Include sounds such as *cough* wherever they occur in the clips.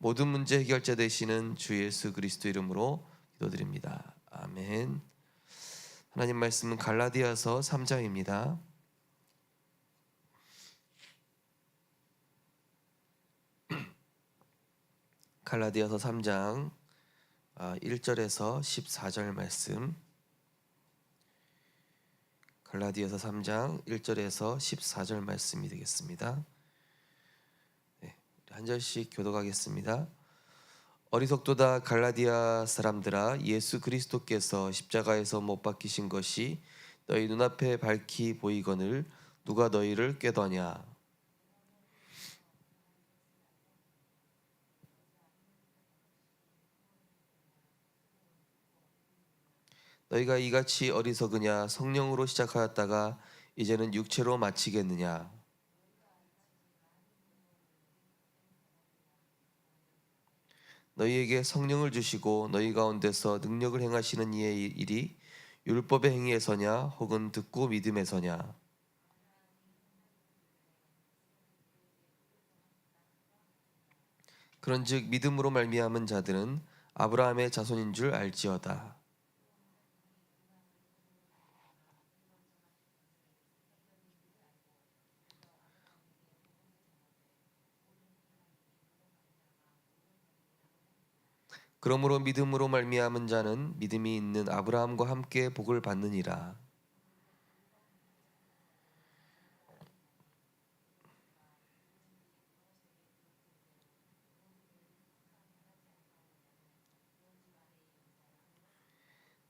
모든 문제 해결자 되시는 주 예수 그리스도 이름으로 기도드립니다. 아멘. 하나님 말씀은 갈라디아서 3장입니다. *clears throat* 갈라디아서 3장 1절에서 14절 말씀 갈라디아서 3장 1절에서 14절 말씀이 되겠습니다. 네, 한 절씩 교독하겠습니다. 어리석도다 갈라디아 사람들아 예수 그리스도께서 십자가에서 못 박히신 것이 너희 눈앞에 밝히 보이거늘 누가 너희를 꾀더냐? 너희가 이같이 어리석으냐? 성령으로 시작하였다가 이제는 육체로 마치겠느냐 너희에게 성령을 주시고 너희 가운데서 능력을 행하시는 이의 일이 율법의 행위에서냐 혹은 듣고 믿음에서냐? 그런즉 믿음으로 말미암은 자들은 아브라함의 자손인 줄 알지어다 그러므로 믿음으로 말미암은 자는 믿음이 있는 아브라함과 함께 복을 받느니라.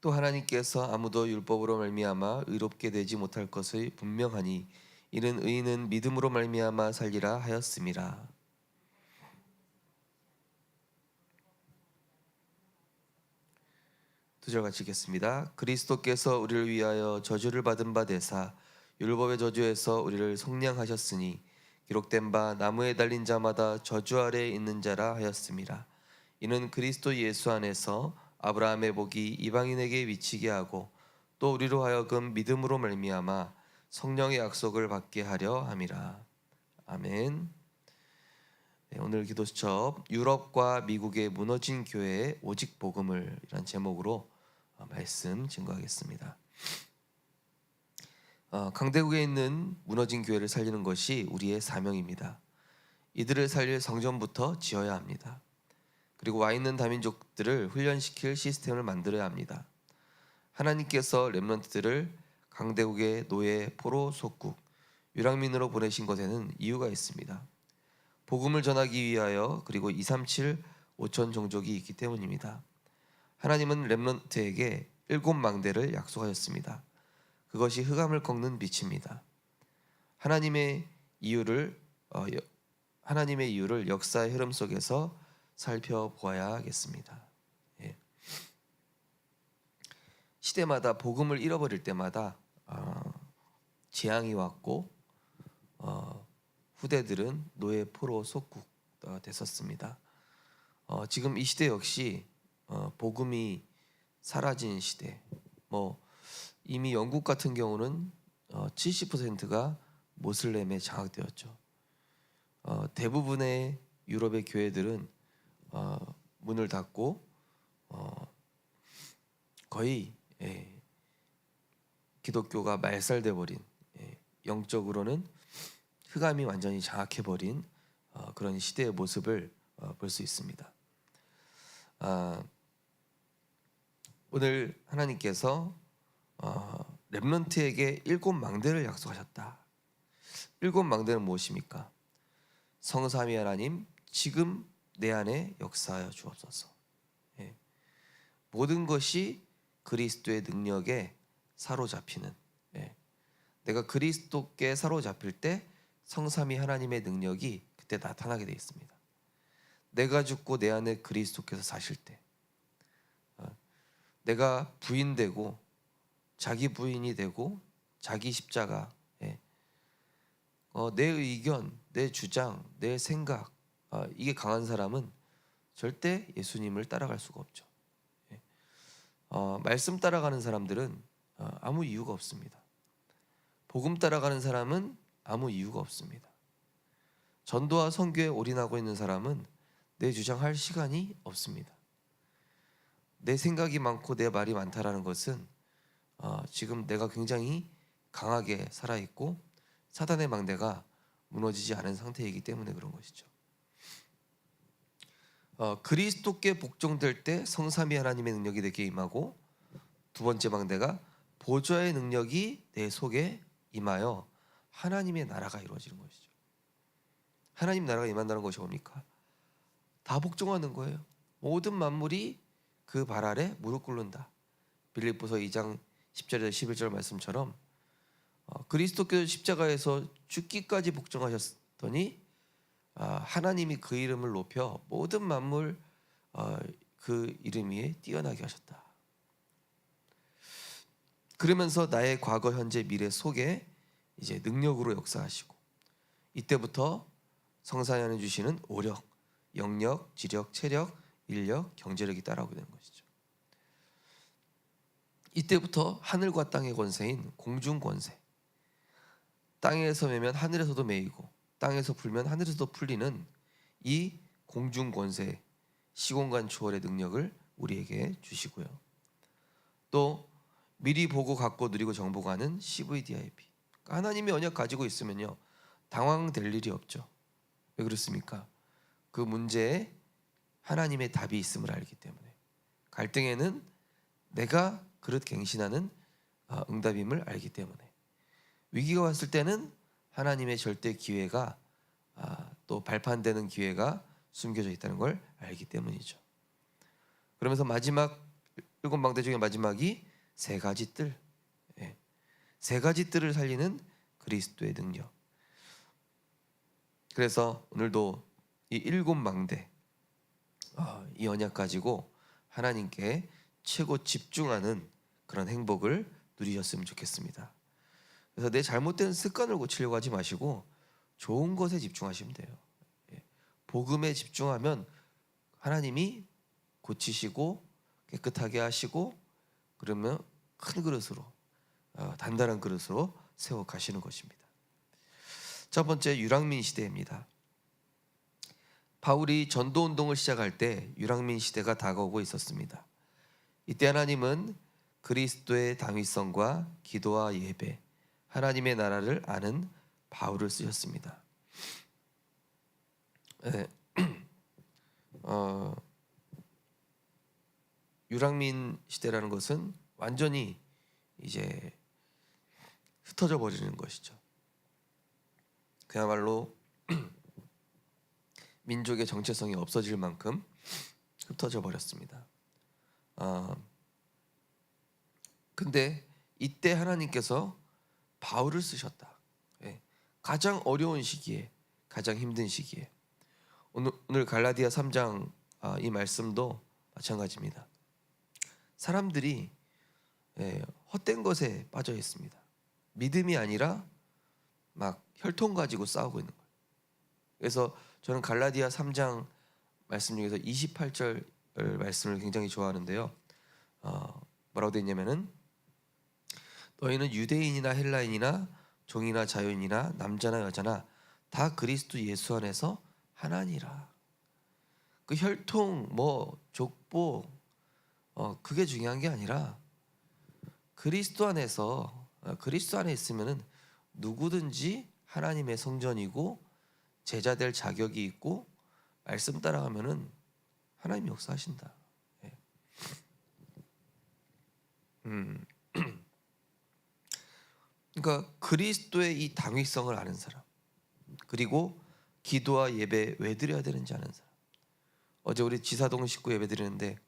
또 하나님께서 아무도 율법으로 말미암아 의롭게 되지 못할 것을 분명하니 이는 의인은 믿음으로 말미암아 살리라 하였음이라. 두절 같이 읽겠습니다. 그리스도께서 우리를 위하여 저주를 받은 바 되사 율법의 저주에서 우리를 속량하셨으니 기록된 바 나무에 달린 자마다 저주 아래에 있는 자라 하였습니다. 이는 그리스도 예수 안에서 아브라함의 복이 이방인에게 미치게 하고 또 우리로 하여금 믿음으로 말미암아 성령의 약속을 받게 하려 함이라. 아멘. 네, 오늘 기도 수첩 유럽과 미국의 무너진 교회의 오직 복음을 이란 제목으로 어, 말씀 증거하겠습니다. 어, 강대국에 있는 무너진 교회를 살리는 것이 우리의 사명입니다. 이들을 살릴 성전부터 지어야 합니다. 그리고 와 있는 다민족들을 훈련시킬 시스템을 만들어야 합니다. 하나님께서 렘넌트들을 강대국의 노예, 포로, 속국, 유랑민으로 보내신 것에는 이유가 있습니다. 복음을 전하기 위하여 그리고 237 5천 종족이 있기 때문입니다. 하나님은 렘넌트에게 일곱 망대를 약속하였습니다. 그것이 흑암을 꺾는 빛입니다. 하나님의 이유를 어, 하나님의 이유를 역사의 흐름 속에서 살펴보아야겠습니다. 예. 시대마다 복음을 잃어버릴 때마다 어, 재앙이 왔고 어, 후대들은 노예 포로 속국 됐었습니다. 어, 지금 이 시대 역시 어, 복음이 사라진 시대. 뭐 이미 영국 같은 경우는 어, 70%가 모슬렘에 장악되었죠. 어, 대부분의 유럽의 교회들은 어, 문을 닫고 어, 거의 예, 기독교가 말살돼 버린 예, 영적으로는 흑암이 완전히 장악해 버린 어, 그런 시대의 모습을 어, 볼수 있습니다. 아, 오늘 하나님께서 어, 렘런트에게 일곱 망대를 약속하셨다. 일곱 망대는 무엇입니까? 성삼위 하나님 지금 내 안에 역사하여 주옵소서. 예. 모든 것이 그리스도의 능력에 사로잡히는. 예. 내가 그리스도께 사로잡힐 때 성삼위 하나님의 능력이 그때 나타나게 되어 있습니다. 내가 죽고 내 안에 그리스도께서 사실 때 내가 부인되고 자기 부인이 되고 자기 십자가 예. 어, 내 의견, 내 주장, 내 생각 어, 이게 강한 사람은 절대 예수님을 따라갈 수가 없죠. 예. 어, 말씀 따라가는 사람들은 어, 아무 이유가 없습니다. 복음 따라가는 사람은 아무 이유가 없습니다. 전도와 선교에 올인하고 있는 사람은 내 주장할 시간이 없습니다. 내 생각이 많고 내 말이 많다라는 것은 어, 지금 내가 굉장히 강하게 살아 있고 사단의 망대가 무너지지 않은 상태이기 때문에 그런 것이죠. 어, 그리스도께 복종될 때 성삼위 하나님의 능력이 내게 임하고 두 번째 망대가 보좌의 능력이 내 속에 임하여 하나님의 나라가 이루어지는 것이죠. 하나님 나라가 임한다는 것이 뭡니까? 다 복종하는 거예요. 모든 만물이 그 발 아래 무릎 꿇는다. 빌립보서 2장 10절에서 11절 말씀처럼 어, 그리스도께서 십자가에서 죽기까지 복종하셨더니 아, 하나님이 그 이름을 높여 모든 만물 어, 그 이름 위에 뛰어나게 하셨다. 그러면서 나의 과거, 현재, 미래 속에 이제 능력으로 역사하시고 이때부터 안에 주시는 오력, 영력, 지력, 체력, 인력, 경제력이 따라오게 되는 것이죠. 이때부터 하늘과 땅의 권세인 공중 권세, 땅에서 매면 하늘에서도 매이고 땅에서 불면 하늘에서도 풀리는 이 공중 권세, 시공간 초월의 능력을 우리에게 주시고요. 또 미리 보고 갖고 누리고 정복하는 CVDIP. 그러니까 하나님의 언약 가지고 있으면요 당황될 일이 없죠. 왜 그렇습니까? 그 문제에 하나님의 답이 있음을 알기 때문에 갈등에는 내가 그릇 갱신하는 어, 응답임을 알기 때문에 위기가 왔을 때는 하나님의 절대 기회가 아, 또 발판되는 기회가 숨겨져 있다는 걸 알기 때문이죠. 그러면서 마지막 일곱 망대 중에 마지막이 세 가지 뜰, 예. 세 가지 뜰을 살리는 그리스도의 능력. 그래서 오늘도 이 일곱 망대 어, 이 언약 가지고 하나님께 최고 집중하는 그런 행복을 누리셨으면 좋겠습니다. 그래서 내 잘못된 습관을 고치려고 하지 마시고 좋은 것에 집중하시면 돼요. 예. 복음에 집중하면 하나님이 고치시고 깨끗하게 하시고 그러면 큰 그릇으로 어, 단단한 그릇으로 세워 가시는 것입니다. 첫 번째 유랑민 시대입니다. 바울이 전도 운동을 시작할 때 유랑민 시대가 다가오고 있었습니다. 이때 하나님은 그리스도의 당위성과 기도와 예배, 하나님의 나라를 아는 바울을 쓰셨습니다. 네. *clears throat* 어, 유랑민 시대라는 것은 완전히 이제 흩어져 버리는 것이죠. 그야말로 민족의 정체성이 없어질 만큼 흩어져 버렸습니다. 어, 근데 이때 하나님께서 바울을 쓰셨다. 예, 가장 어려운 시기에, 가장 힘든 시기에. 오늘, 오늘 갈라디아 3장 아, 이 말씀도 마찬가지입니다. 사람들이 예, 헛된 것에 빠져 있습니다. 믿음이 아니라 막 혈통 가지고 싸우고 있는 거예요. 그래서 저는 갈라디아 3장 말씀 중에서 28절 말씀을 굉장히 좋아하는데요. 어, 뭐라고 되어 있냐면은 너희는 유대인이나 헬라인이나 종이나 자유인이나 남자나 여자나 다 그리스도 예수 안에서 하나니라. 그 혈통 뭐 족보 어 그게 중요한 게 아니라 그리스도 안에서 어, 그리스도 안에 있으면은 누구든지 하나님의 성전이고 제자 될 자격이 있고 말씀 따라가면은 하나님 역사하신다. 예. 음. *clears throat* 그러니까 그리스도의 이 당위성을 아는 사람 그리고 기도와 예배 왜 드려야 되는지 아는 사람 어제 우리 지사동 식구 예배 드리는데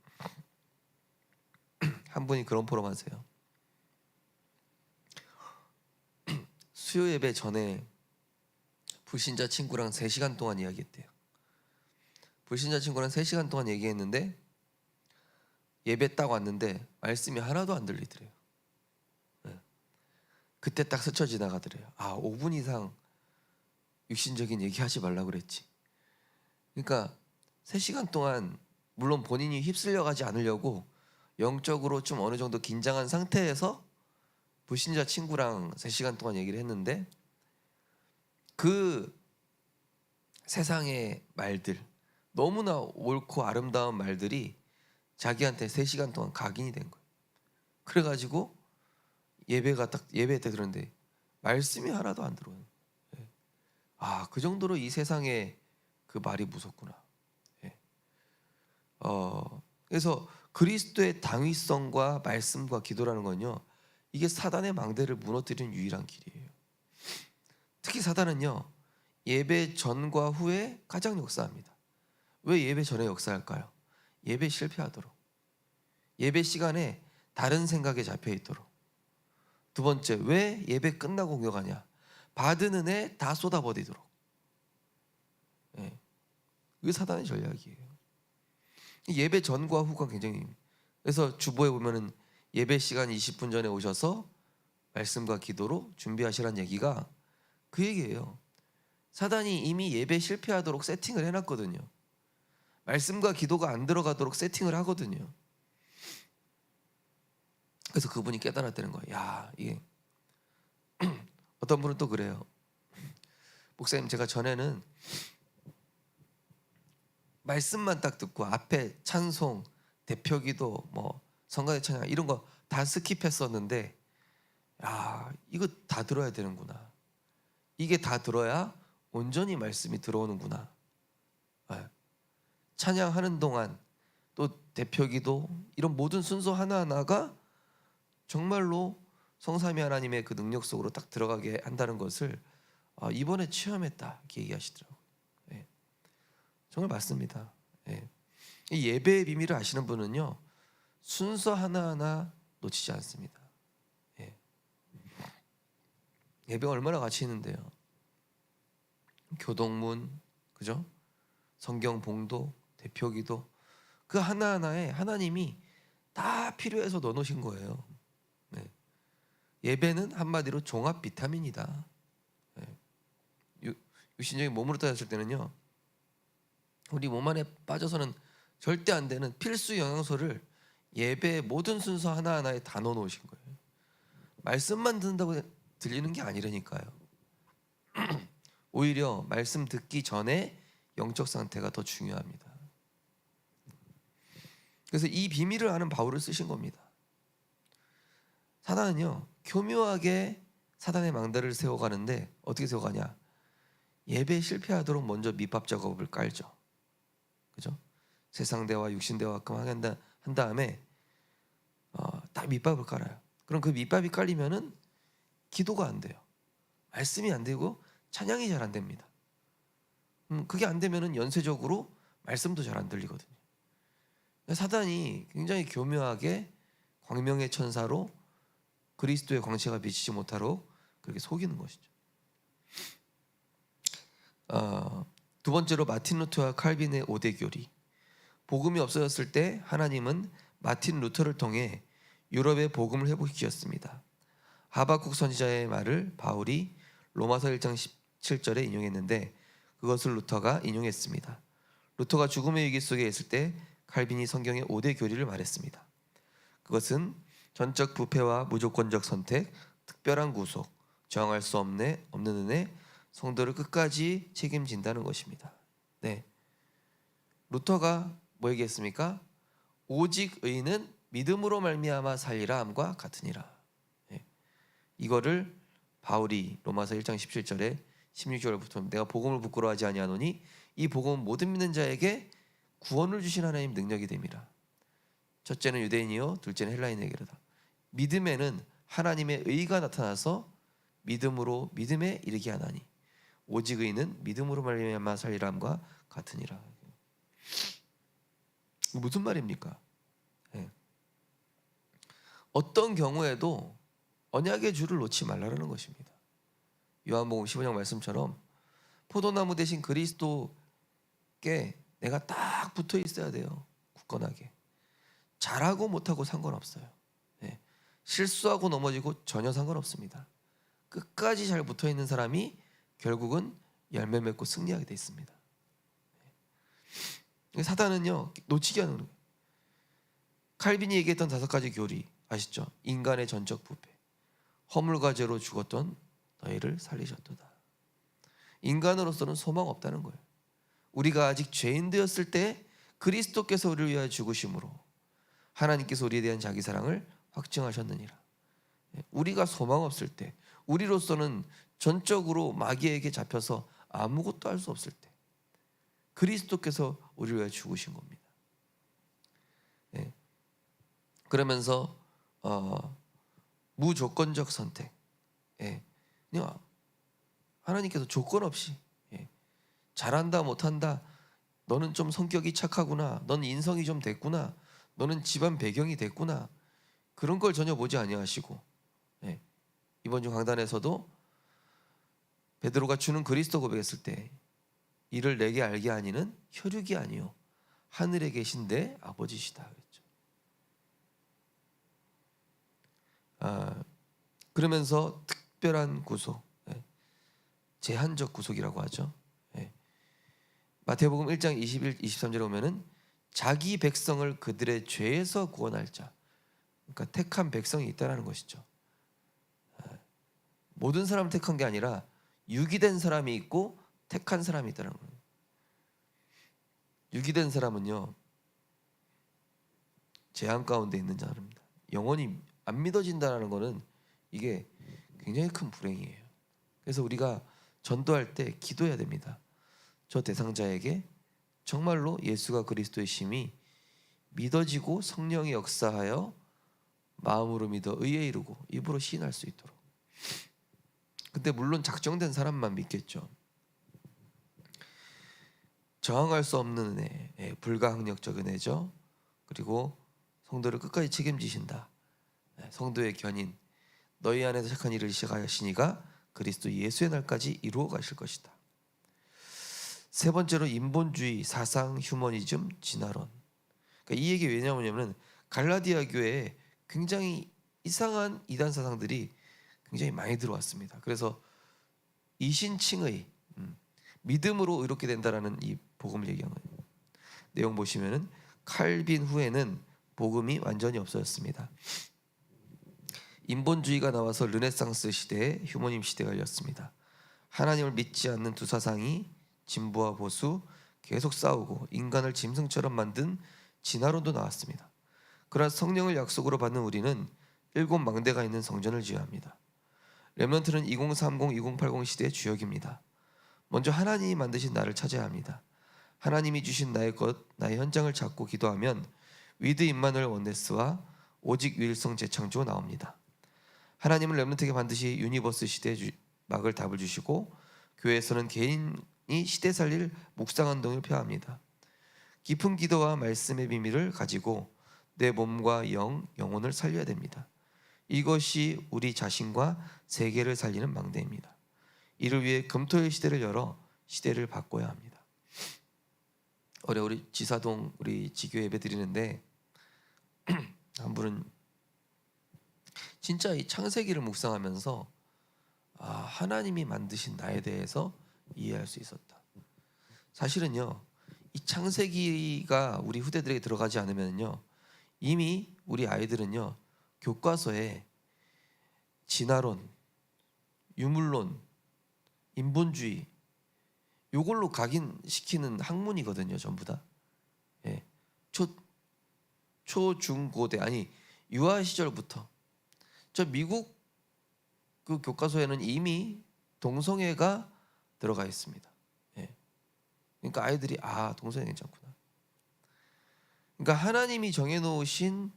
*clears throat* 한 분이 그런 포럼 하세요 *clears throat* 수요 예배 전에 불신자 친구랑 3시간 동안 이야기했대요 불신자 친구랑 3시간 동안 얘기했는데 예배 딱 왔는데 말씀이 하나도 안 들리더래요 그때 딱 스쳐 지나가더래요. 아, 5분 이상 육신적인 얘기 하지 말라 그랬지. 그러니까 3시간 동안 물론 본인이 휩쓸려 가지 않으려고 영적으로 좀 어느 정도 긴장한 상태에서 불신자 친구랑 3시간 동안 얘기를 했는데 그 세상의 말들, 너무나 옳고 아름다운 말들이 자기한테 3시간 동안 각인이 된 거예요. 그래 가지고 예배가 딱 예배 때 그런데 말씀이 하나도 안 들어요. 예. 아, 그 정도로 이 세상에 그 말이 무섭구나. 예. 어, 그래서 그리스도의 당위성과 말씀과 기도라는 건요. 이게 사단의 망대를 무너뜨리는 유일한 길이에요. 특히 사단은요. 예배 전과 후에 가장 역사합니다. 왜 예배 전에 역사할까요? 예배 실패하도록. 예배 시간에 다른 생각에 잡혀 있도록. 두 번째, 왜 예배 끝나고 공격하냐? 받은 은혜 다 쏟아버리도록. 예. 그게 사단의 전략이에요. 예배 전과 후가 굉장히 그래서 주보에 보면은 예배 시간 20분 전에 오셔서 말씀과 기도로 준비하시라는 얘기가 그 얘기예요. 사단이 이미 예배 실패하도록 세팅을 해놨거든요. 말씀과 기도가 안 들어가도록 세팅을 하거든요. 그래서 그분이 깨달았다는 거예요. 야 이게 *clears throat* 어떤 분은 또 그래요. 목사님 제가 전에는 말씀만 딱 듣고 앞에 찬송, 대표기도, 뭐 성가대 찬양 이런 거 다 스킵했었는데, 야 이거 다 들어야 되는구나. 이게 다 들어야 온전히 말씀이 들어오는구나. 예. 찬양하는 동안 또 대표기도 이런 모든 순서 하나하나가 정말로 성삼위 하나님의 그 능력 속으로 딱 들어가게 한다는 것을 아, 이번에 체험했다 이렇게 얘기하시더라고요. 예. 정말 맞습니다. 예. 이 예배의 비밀을 아시는 분은요 순서 하나하나 놓치지 않습니다. 예. 예배가 얼마나 가치 있는데요. 교동문 그죠? 성경 봉도 대표 기도 그 하나하나에 하나님이 다 필요해서 넣어놓으신 거예요. 네. 예배는 한마디로 종합 비타민이다. 네. 유, 유신적인 몸으로 따졌을 때는요. 우리 몸 안에 빠져서는 절대 안 되는 필수 영양소를 예배의 모든 순서 하나하나에 다 넣어놓으신 거예요. 말씀만 듣는다고 들리는 게 아니라니까요. *clears throat* 오히려 말씀 듣기 전에 영적 상태가 더 중요합니다. 그래서 이 비밀을 아는 바울을 쓰신 겁니다. 사단은요 교묘하게 사단의 망대를 세워가는데 어떻게 세워가냐? 예배 실패하도록 먼저 밑밥 작업을 깔죠. 그죠? 세상 대와 육신 대와 한다 한 다음에 어, 딱 밑밥을 깔아요. 그럼 그 밑밥이 깔리면은 기도가 안 돼요. 말씀이 안 되고 찬양이 잘 안 됩니다. 음, 그게 안 되면은 연쇄적으로 말씀도 잘 안 들리거든요. 사단이 굉장히 교묘하게 광명의 천사로 그리스도의 광채가 비치지 못하도록 그렇게 속이는 것이죠. 어, 두 번째로 마틴 루터와 칼빈의 오대 교리. 복음이 없어졌을 때 하나님은 마틴 루터를 통해 유럽에 복음을 회복시켰습니다. 하박국 선지자의 말을 바울이 로마서 1장 17절에 인용했는데 그것을 루터가 인용했습니다. 루터가 죽음의 위기 속에 있을 때 칼빈이 성경의 5대 교리를 말했습니다. 그것은 전적 부패와 무조건적 선택, 특별한 구속, 저항할 수 없네, 없는 은혜, 성도를 끝까지 책임진다는 것입니다. 네. 루터가 뭐 얘기했습니까? 오직 의는 믿음으로 말미암아 살리라 함과 같으니라. 네. 이거를 바울이 로마서 1장 17절에 16절부터 내가 복음을 부끄러워하지 아니하노니 이 복음은 모든 믿는 자에게 구원을 주신 하나님 능력이 됨이라. 첫째는 유대인이요, 둘째는 헬라인에게로다. 믿음에는 하나님의 의가 나타나서 믿음으로 믿음에 이르게 하나니 오직 의는 믿음으로 말미암아 살리람과 같으니라. 무슨 말입니까? 네. 어떤 경우에도 언약의 줄을 놓지 말라는 것입니다. 요한복음 15장 말씀처럼 포도나무 대신 그리스도께 내가 딱 붙어 있어야 돼요. 굳건하게. 잘하고 못하고 상관없어요. 네. 실수하고 넘어지고 전혀 상관없습니다. 끝까지 잘 붙어 있는 사람이 결국은 열매 맺고 승리하게 돼 있습니다. 네. 사단은요 놓치게 하는 거예요. 칼빈이 얘기했던 다섯 가지 교리 아시죠? 인간의 전적 부패, 허물과 죄로 죽었던 너희를 살리셨도다. 인간으로서는 소망 없다는 거예요. 우리가 아직 죄인 되었을 때 그리스도께서 우리를 위하여 죽으심으로 하나님께서 우리에 대한 자기 사랑을 확증하셨느니라. 예, 우리가 소망 없을 때, 우리로서는 전적으로 마귀에게 잡혀서 아무것도 할 수 없을 때, 그리스도께서 우리를 위하여 죽으신 겁니다. 예. 그러면서 어, 무조건적 선택. 예. 그냥 하나님께서 조건 없이 예. 잘한다 못한다. 너는 좀 성격이 착하구나. 넌 인성이 좀 됐구나. 너는 집안 배경이 됐구나. 그런 걸 전혀 보지 아니하시고 예. 이번 주 강단에서도 베드로가 주는 그리스도 고백했을 때 이를 내게 알게 하니는 혈육이 아니요 하늘에 계신 내 아버지시다 그랬죠. 아, 그러면서 특별한 구속, 예. 제한적 구속이라고 하죠. 예. 마태복음 1장 21, 23절에 보면은 자기 백성을 그들의 죄에서 구원할 자, 그러니까 택한 백성이 있다라는 것이죠. 예. 모든 사람을 택한 게 아니라 유기된 사람이 있고 택한 사람이 있다는 거예요. 유기된 사람은요 재앙 가운데 있는 자입니다. 영원히 안 믿어진다는 거는 이게 굉장히 큰 불행이에요. 그래서 우리가 전도할 때 기도해야 됩니다. 저 대상자에게 정말로 예수가 그리스도의 심이 믿어지고 성령이 역사하여 마음으로 믿어 의에 이르고 입으로 시인할 수 있도록. 근데 물론 작정된 사람만 믿겠죠. 저항할 수 없는 은혜, 예, 불가항력적 은혜죠. 그리고 성도를 끝까지 책임지신다. 예, 성도의 견인, 너희 안에서 착한 일을 시작하시니가 그리스도 예수의 날까지 이루어 가실 것이다. 세 번째로 인본주의, 사상, 휴머니즘, 진화론. 그러니까 이 얘기 왜 나오냐면은 갈라디아 교회에 굉장히 이상한 이단 사상들이 굉장히 많이 들어왔습니다. 그래서 이신칭의 음, 믿음으로 의롭게 된다라는 이 복음을 거예요. 내용 보시면은 칼빈 후에는 복음이 완전히 없어졌습니다. 인본주의가 나와서 르네상스 시대에 휴머님 시대가 열렸습니다. 하나님을 믿지 않는 두 사상이 진보와 보수 계속 싸우고 인간을 짐승처럼 만든 진화론도 나왔습니다. 그러나 성령을 약속으로 받는 우리는 일곱 망대가 있는 성전을 지어야 합니다. 렘넌트는 2030, 2080 시대의 주역입니다. 먼저 하나님이 만드신 나를 찾아야 합니다. 하나님이 주신 나의 것, 나의 현장을 찾고 기도하면 위드 임마누엘 원네스와 오직 유일성 재창조 나옵니다. 하나님은 렘넌트에게 반드시 유니버스 시대의 주- 막을 답을 주시고 교회에서는 개인이 시대 살릴 묵상 운동을 펴합니다. 깊은 기도와 말씀의 비밀을 가지고 내 몸과 영, 영혼을 살려야 됩니다. 이것이 우리 자신과 세계를 살리는 망대입니다. 이를 위해 금토일 시대를 열어 시대를 바꿔야 합니다. 어제 우리 지사동 우리 지교 예배 드리는데 *clears throat* 한 분은 진짜 이 창세기를 묵상하면서 아, 하나님이 만드신 나에 대해서 이해할 수 있었다. 사실은요, 이 창세기가 우리 후대들에게 들어가지 않으면요, 이미 우리 아이들은요, 교과서에 진화론, 유물론, 인본주의 요걸로 각인시키는 학문이거든요, 전부 다. 예. 초 초중고대 아니 유아 시절부터 저 미국 그 교과서에는 이미 동성애가 들어가 있습니다. 예. 그러니까 아이들이 아 동성애 괜찮구나. 그러니까 하나님이 정해놓으신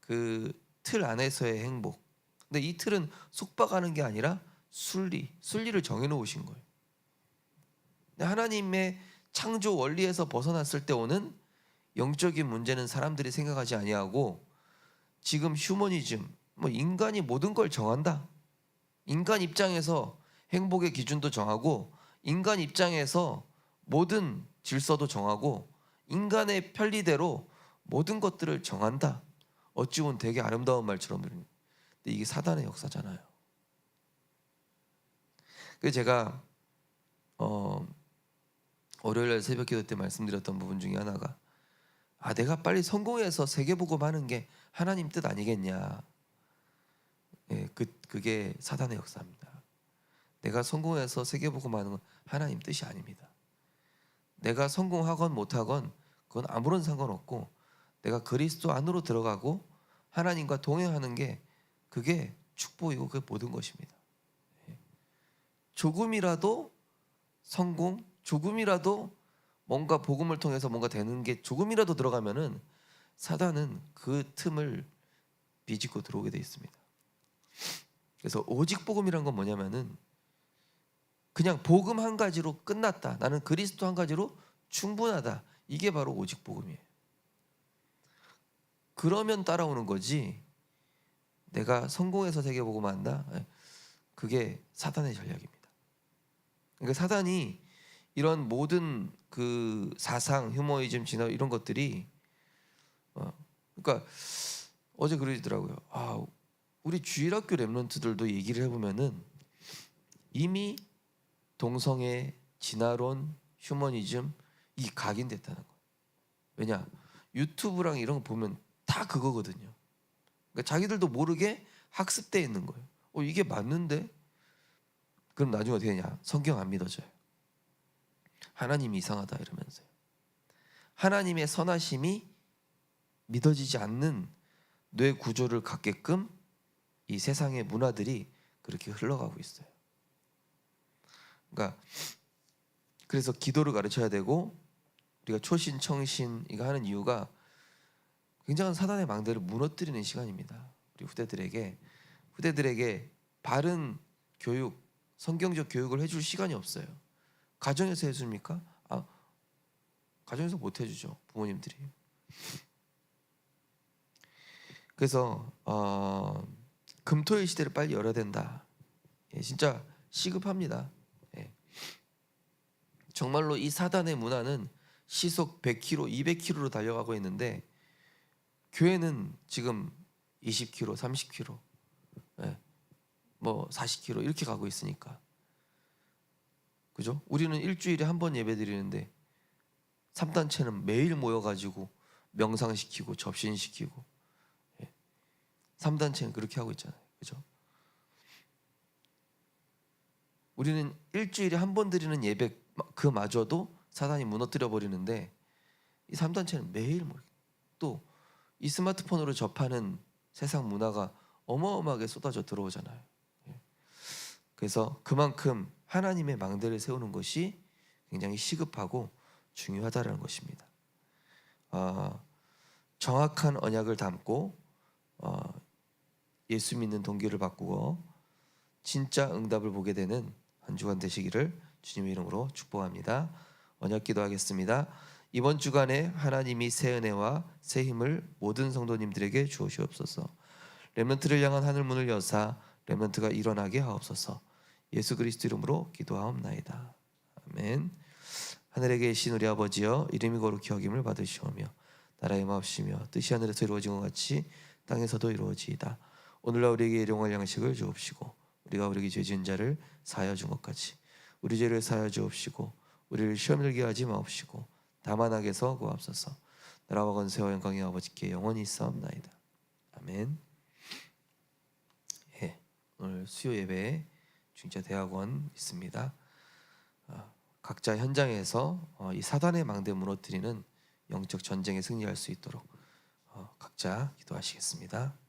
그 틀 안에서의 행복. 근데 이 틀은 속박하는 게 아니라 순리, 순리를 정해놓으신 거예요. 하나님의 창조 원리에서 벗어났을 때 오는 영적인 문제는 사람들이 생각하지 아니하고 지금 휴머니즘, 뭐 인간이 모든 걸 정한다. 인간 입장에서 행복의 기준도 정하고 인간 입장에서 모든 질서도 정하고 인간의 편리대로 모든 것들을 정한다. 어찌 보면 되게 아름다운 말처럼 들립니다. 근데 이게 사단의 역사잖아요. 그래서 제가 어 월요일 날 새벽 기도 때 말씀드렸던 부분 중에 하나가 아 내가 빨리 성공해서 세계복음 하는 게 하나님 뜻 아니겠냐. 예, 그 그게 사단의 역사입니다. 내가 성공해서 세계 복음 하는 건 하나님 뜻이 아닙니다. 내가 성공하건 못하건 그건 아무런 상관없고 내가 그리스도 안으로 들어가고 하나님과 동행하는 게 그게 축복이고 그게 모든 것입니다. 예. 조금이라도 성공, 조금이라도 뭔가 복음을 통해서 뭔가 되는 게 조금이라도 들어가면은 사단은 그 틈을 비집고 들어오게 돼 있습니다. 그래서 오직 복음이란 건 뭐냐면은 그냥 복음 한 가지로 끝났다. 나는 그리스도 한 가지로 충분하다. 이게 바로 오직 복음이에요. 그러면 따라오는 거지. 내가 성공해서 세계 복음 한다. 예. 그게 사단의 전략입니다. 그러니까 사단이 이런 모든 그 사상, 휴머이즘, 진화 이런 것들이 어, 그러니까 어제 그러더라고요. 아, 우리 주일학교 랩런트들도 얘기를 해보면은 이미 동성애, 진화론, 휴머니즘 이 각인됐다는 거. 왜냐 유튜브랑 이런 거 보면 다 그거거든요. 그러니까 자기들도 모르게 학습돼 있는 거예요. 어 이게 맞는데? 그럼 나중에 어떻게 되냐? 성경 안 믿어져요. 하나님이 이상하다 이러면서요. 하나님의 선하심이 믿어지지 않는 뇌 구조를 갖게끔 이 세상의 문화들이 그렇게 흘러가고 있어요. 그러니까 그래서 기도를 가르쳐야 되고 우리가 초신 청신 이거 하는 이유가 굉장한 사단의 망대를 무너뜨리는 시간입니다. 우리 후대들에게 후대들에게 바른 교육, 성경적 교육을 해줄 시간이 없어요. 가정에서 해줍니까? 아, 가정에서 못 해주죠 부모님들이. 그래서 어, 금토일 시대를 빨리 열어야 된다. 예, 진짜 시급합니다. 예. 정말로 이 사단의 문화는 시속 100km, 200km로 달려가고 있는데 교회는 지금 20km, 30km, 예. 뭐 40km 이렇게 가고 있으니까 그죠? 우리는 일주일에 한 번 예배 드리는데 3단체는 매일 모여가지고 명상시키고 접신시키고 예. 3단체는 그렇게 하고 있잖아요. 그죠? 우리는 일주일에 한 번 드리는 예배 그마저도 사단이 무너뜨려 버리는데 이 3단체는 매일 또 이 스마트폰으로 접하는 세상 문화가 어마어마하게 쏟아져 들어오잖아요. 예. 그래서 그만큼 하나님의 망대를 세우는 것이 굉장히 시급하고 중요하다는 것입니다. 어, 정확한 언약을 담고 어, 예수 믿는 동기를 바꾸고 진짜 응답을 보게 되는 한 주간 되시기를 주님의 이름으로 축복합니다. 언약 기도하겠습니다. 이번 주간에 하나님이 새 은혜와 새 힘을 모든 성도님들에게 주시옵소서. 렘넌트를 향한 하늘 문을 여사 렘넌트가 일어나게 하옵소서. 예수 그리스도 이름으로 기도하옵나이다. 아멘. 하늘에 계신 우리 아버지여 이름이 거룩히 여김을 받으시오며 나라의 마옵시며 뜻이 하늘에서 이루어진 것 같이 땅에서도 이루어지이다. 오늘날 우리에게 일용할 양식을 주옵시고 우리가 우리에게 죄 지은 자를 사하여 준 것 같이 우리 죄를 사하여 주옵시고 우리를 시험 들게 하지 마옵시고 다만 악에서 구하옵소서. 나라와 건세와 영광이 아버지께 영원히 있사옵나이다. 아멘. 예, 오늘 수요 예배에 중자 대학원 있습니다. 어, 각자 현장에서 어, 이 사단의 망대 무너뜨리는 영적 전쟁에 승리할 수 있도록 어, 각자 기도하시겠습니다.